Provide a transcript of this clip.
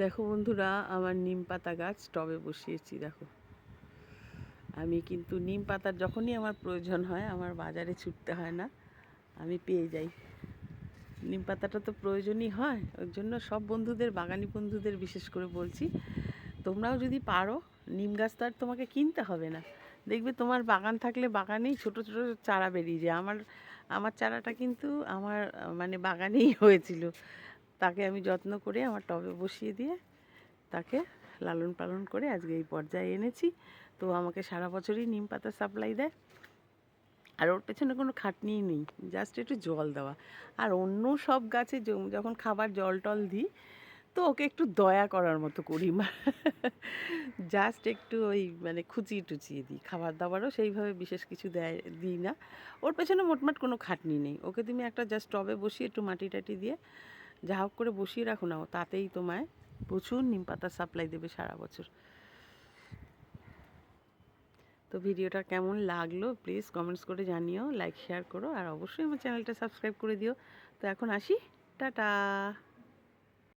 দেখো বন্ধুরা, আমার নিম পাতা গাছ টবে বসিয়েছি, দেখো। আমি কিন্তু নিম পাতার যখনই আমার প্রয়োজন হয়, আমার বাজারে ছুটতে হয় না, আমি পেয়ে যাই। নিম পাতাটা তো প্রয়োজনই হয়, ওর জন্য সব বন্ধুদের, বাগানি বন্ধুদের বিশেষ করে বলছি, তোমরাও যদি পারো, নিম গাছ তো আর তোমাকে কিনতে হবে না। দেখবে তোমার বাগান থাকলে বাগানেই ছোট ছোট চারা বেরিয়ে যায়। আমার আমার চারাটা কিন্তু আমার মানে বাগানেই হয়েছিল। তাকে আমি যত্ন করে আমার টবে বসিয়ে দিয়ে তাকে লালন পালন করে আজকে এই পর্যায়ে এনেছি। তো আমাকে সারা বছরই নিম পাতা সাপ্লাই দেয়। আর ওর পেছনে কোনো খাটনিই নেই জাস্ট একটু জল দেওয়া। আর অন্য সব গাছে যখন খাবার জল টল দিই, তো ওকে একটু দয়া করার মতো করি মা। জাস্ট একটু ওই মানে খুচিয়ে টুচিয়ে দিই। খাবার দাবারও সেইভাবে বিশেষ কিছু দেয়, দিই না। ওর পেছনে মোটমাট কোনো খাটনি নেই। ওকে তুমি একটা জাস্ট টবে বসিয়ে একটু মাটি টাটি দিয়ে যা হোক করে বসিয়ে রাখো না তাতেই তোমায় প্রচুর নিম পাতা সাপ্লাই দেবে সারা বছর। তো ভিডিওটা কেমন লাগল প্লিজ কমেন্টস করে জানিও লাইক শেয়ার করো, আর অবশ্যই আমার চ্যানেলটা সাবস্ক্রাইব করে দিও। তো এখন আসি, টাটা!